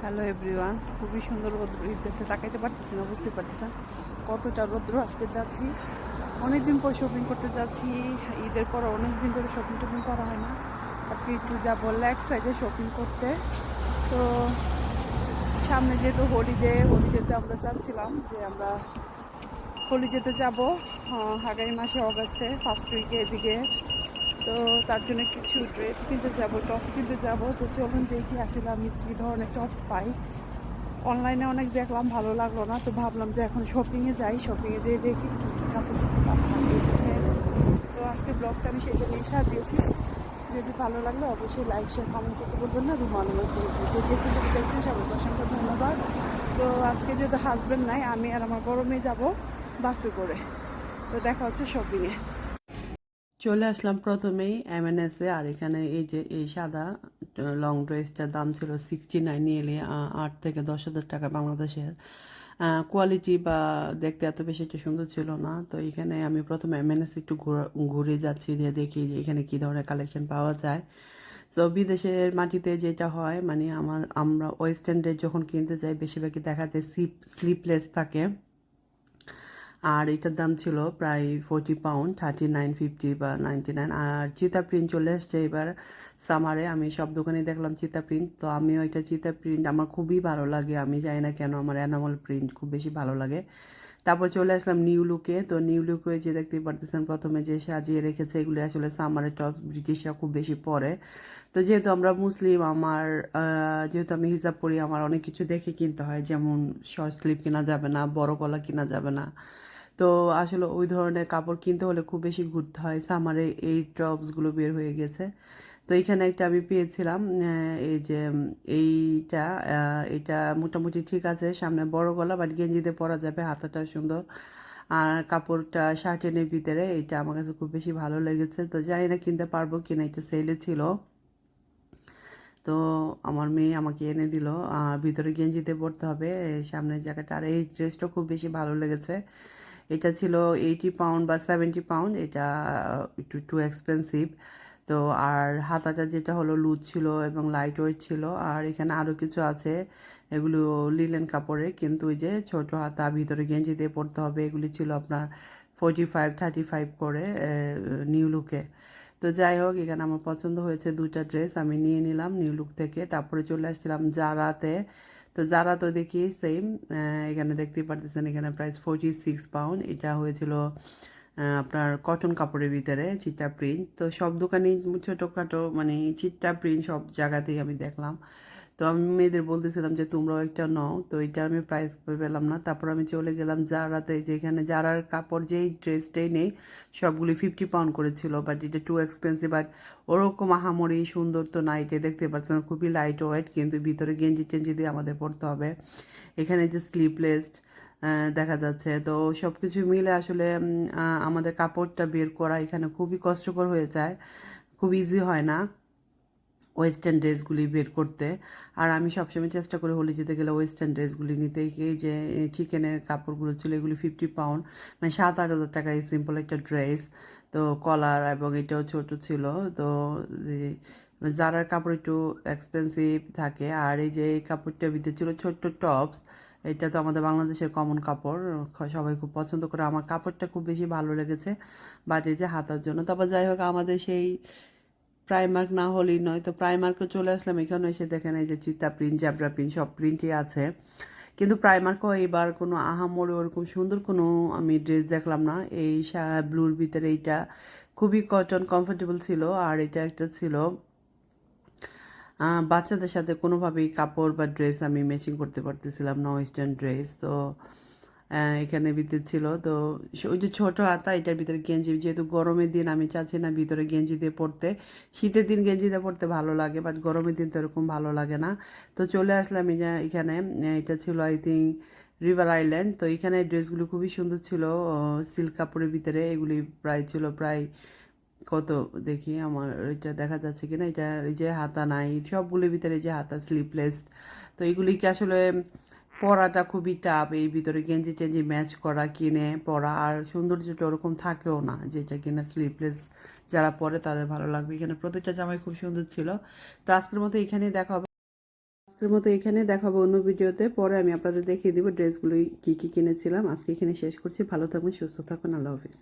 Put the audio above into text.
Hello everyone খুবই সুন্দর রোদ্র ঈদ দেখতে তাকাইতে পারতেছি না বুঝতে পারতেছেন কতটা রোদ্র আজকে যাচ্ছি। অনেকদিন পর শপিং করতে যাচ্ছি। ঈদের পর অনেকদিন ধরে শপিং টপিং করা হয় না। আজকে একটু যাব ল্যাক সাইডে শপিং করতে। তো সামনে যেহেতু হলিডে হলিডেতে আমরা চাচ্ছিলাম যে আমরা হলিডেতে যাব আগামী মাসে অগাস্টে ফার্স্ট উইকে এদিকে তো তার জন্য কিছু ড্রেস কিনতে যাব টপস কিনতে যাব। তো চলুন দেখি আসলে আমি কী ধরনের টপস পাই। অনলাইনে অনেক দেখলাম, ভালো লাগল না। তো ভাবলাম যে এখন শপিংয়ে যাই। শপিংয়ে যেয়ে দেখি কী কী কাপড় চোপড় এসেছে তো আজকে ব্লগটা আমি সেটা নিয়ে সাজিয়েছি। যদি ভালো লাগলে, অবশ্যই লাইক শেয়ার কমেন্ট করতে বলবেন না। রুম অনুরোধ করেছি যে যে কিন্তু দেখছেন, সবাইকে অসংখ্য ধন্যবাদ। তো আজকে যেহেতু হাজব্যান্ড নাই, আমি আর আমার বড় মেয়ে যাব বাসে করে। তো দেখা হচ্ছে শপিংয়ে চলে আসলাম প্রথমেই এমএনএসে আর এখানে এই যে, এই সাদা লং ড্রেসটার দাম ছিল সিক্সটি নাইন নিয়ে আট থেকে দশ হাজার টাকা বাংলাদেশের। কোয়ালিটি বা দেখতে এত বেশি একটা সুন্দর ছিল না। তো এখানে আমি প্রথমে এমএনএস একটু ঘোরা- ঘুরে যাচ্ছি যে দেখি যে এখানে কী ধরনের কালেকশন পাওয়া যায়। সো বিদেশের মাটিতে যেটা হয় মানে আমার, আমরা ওয়েস্টার্ন ড্রেস যখন কিনতে যাই, বেশিরভাগই দেখা যায় স্লিপ স্লিপলেস থাকে। আর এটার দাম ছিল প্রায় forty pound thirty nine fifty বা নাইনটি নাইন আর চিতা প্রিন্ট চলে এসছে এবার সামারে আমি সব দোকানে দেখলাম চিতা প্রিন্ট তো আমিও এটা চিতা প্রিন্ট আমার খুবই ভালো লাগে। আমি জানি না কেন আমার অ্যানামল প্রিন্ট খুব বেশি ভালো লাগে। তারপর চলে আসলাম নিউ লুকে তো নিউ লুকে যে দেখতে পারতেছেন, প্রথমে যে সাজিয়ে রেখেছে, এগুলি আসলে সামারের টপ ব্রিটিশরা খুব বেশি পরে। তো যেহেতু আমরা মুসলিম, আমার যেহেতু আমি হিসাব পড়ি আমার অনেক কিছু দেখে কিনতে হয়। যেমন শর্ট স্লিপ কেনা যাবে না, বড় গলা কেনা যাবে না। তো আসলে ওই ধরনের কাপড় কিনতে হলে খুব বেশি ঘুরতে হয়। সামারে এই টপসগুলো বের হয়ে গেছে। তো এখানে একটা আমি পেয়েছিলাম এই যে এইটা এটা মোটামুটি ঠিক আছে, সামনে বড় গলা বাট গেঞ্জিতে পরা যাবে, হাতাটা সুন্দর। আর কাপড়টা শার্টেনের ভিতরে, এটা আমার কাছে খুব বেশি ভালো লেগেছে। তো জানি না কিনতে পারব কিনা, এটা সেলে ছিল। তো আমার মেয়ে আমাকে এনে দিল, আর ভিতরে গেঞ্জিতে পড়তে হবে। সামনের জায়গাটা, আর এই ড্রেসটা খুব বেশি ভালো লেগেছে। এটা ছিল এইটি পাউন্ড বা সেভেন্টি পাউন্ড এটা একটু টু এক্সপেন্সিভ তো আর হাতাটা যেটা হলো লুজ ছিল এবং লাইট ওয়েট ছিল, আর এখানে আরও কিছু আছে, এগুলো লিলেন কাপড়ের কিন্তু ওই যে ছোট হাতা, ভিতরে গেঞ্জি দিয়ে পরতে হবে, এগুলি ছিল আপনার ফোর্টি ফাইভ থার্টি ফাইভ করে নিউ লুকে তো যাই হোক, এখানে আমার পছন্দ হয়েছে দুইটা ড্রেস আমি নিয়ে নিলাম নিউ লুক থেকে, তারপরে চলে আসছিলাম জারাতে। তো যারা তো দেখি সেম এখানে দেখতে পারতেছেন এখানে প্রাইস ফোরটি সিক্স পাউন্ড এটা হয়েছিল আপনার কটন কাপড়ের ভিতরে চিট্টা প্রিন্ট তো সব দোকানেই ছোটোখাটো মানে চিট্টা প্রিন্ট সব জায়গাতেই আমি দেখলাম। তো আমি মেয়েদের বলতেছিলাম যে, তোমরাও একটা নাও। তো এটা আমি প্রাইস পেলাম না। তারপর আমি চলে গেলাম জারাতে, যেখানে জারার কাপড় যেই ড্রেসটাই নেই, সবগুলি ফিফটি পাউন্ড করেছিল। বাট এটা টু এক্সপেন্সিভ বাট ওরকম আহামরি সুন্দর তো না এটা দেখতে পাচ্ছেন, খুবই লাইট ওয়েট কিন্তু ভিতরে গেঞ্জি টেঞ্জি দিয়ে আমাদের পরতে হবে। এখানে যে স্লিপলেস দেখা যাচ্ছে। তো সব কিছু মিলে আসলে আমাদের কাপড়টা বের করা এখানে খুবই কষ্টকর হয়ে যায়। খুব ইজি হয় না। ওয়েস্টার্ন ড্রেসগুলি বের করতে। আর আমি সবসময় চেষ্টা করি হোলি যেতে গেলে ওয়েস্টার্ন ড্রেসগুলি নিতে। এই যে চিকেনের কাপড়গুলো ছিল, এগুলি ফিফটি পাউন্ড মানে সাত, আট হাজার টাকা, এই সিম্পল একটা ড্রেস তো কলার এবং এটাও ছোট ছিল। তো যারার কাপড় একটু এক্সপেন্সিভ থাকে। আর এই যে, এই কাপড়টার ভিতরে ছিল ছোট্ট টপস এটা তো আমাদের বাংলাদেশের কমন কাপড়। সবাই খুব পছন্দ করে। আমার কাপড়টা খুব বেশি ভালো লেগেছে, বাট এই যে হাতার জন্য। তারপর যাই হোক, আমাদের সেই প্রাইমার্ক না হলেই নয়। তো প্রাইমার্কে চলে আসলাম এখানে এসে দেখেন এই যে চিতা প্রিন্ট জ্যাবরা প্রিন্ট, সব প্রিন্টই আছে। কিন্তু প্রাইমার্কও এবার কোনো আহামরি ওরকম সুন্দর কোনো আমি ড্রেস দেখলাম না। এই ব্লুর ভিতরে এইটা খুবই কটন কমফোর্টেবল ছিল, আর এটা একটা ছিল বাচ্চাদের সাথে কোনোভাবেই কাপড় বা ড্রেস আমি ম্যাচিং করতে পারতেছিলাম না ওয়েস্টার্ন ড্রেস তো এখানে ভিতরে ছিল। তো ওই যে ছোট হাতা এটার ভিতরে গেঞ্জি। যেহেতু গরমের দিন, আমি চাচ্ছি না ভিতরে গেঞ্জি দিয়ে পরতে। শীতের দিন গেঞ্জি দিয়ে পরতে ভালো লাগে বাট গরমের দিন তো এরকম ভালো লাগে না। তো চলে আসলাম এখানে। এটা ছিল আই থিঙ্ক রিভার আইল্যান্ড তো এখানে ড্রেসগুলো খুবই সুন্দর ছিল। সিল্ক কাপড়ের ভিতরে এগুলি প্রায় ছিল প্রায় কত দেখি আমার, এটা দেখা যাচ্ছে কিনা? এটা এই যে হাতা নাই, সবগুলির ভিতরে যে হাতা স্লিপলেস তো এগুলি কি আসলে পরাটা খুবই টাফ এই ভিতরে গেঞ্জি টেঞ্জি ম্যাচ করা, কিনে পরা আর সৌন্দর্যটা ওরকম থাকেও না, যেটা কিনা স্লিপলেস যারা পরে তাদের ভালো লাগবে। এখানে প্রত্যেকটা জামাই খুব সুন্দর ছিল। তো আজকের মতো এখানেই দেখা হবে। আজকের মতো এখানে দেখাবো অন্য ভিডিওতে। পরে আমি আপনাদের দেখিয়ে দিব ড্রেসগুলো কী কী কিনেছিলাম। আজকে এখানে শেষ করছি। ভালো থাকবেন, সুস্থ থাকুন আল্লাহ হাফিজ।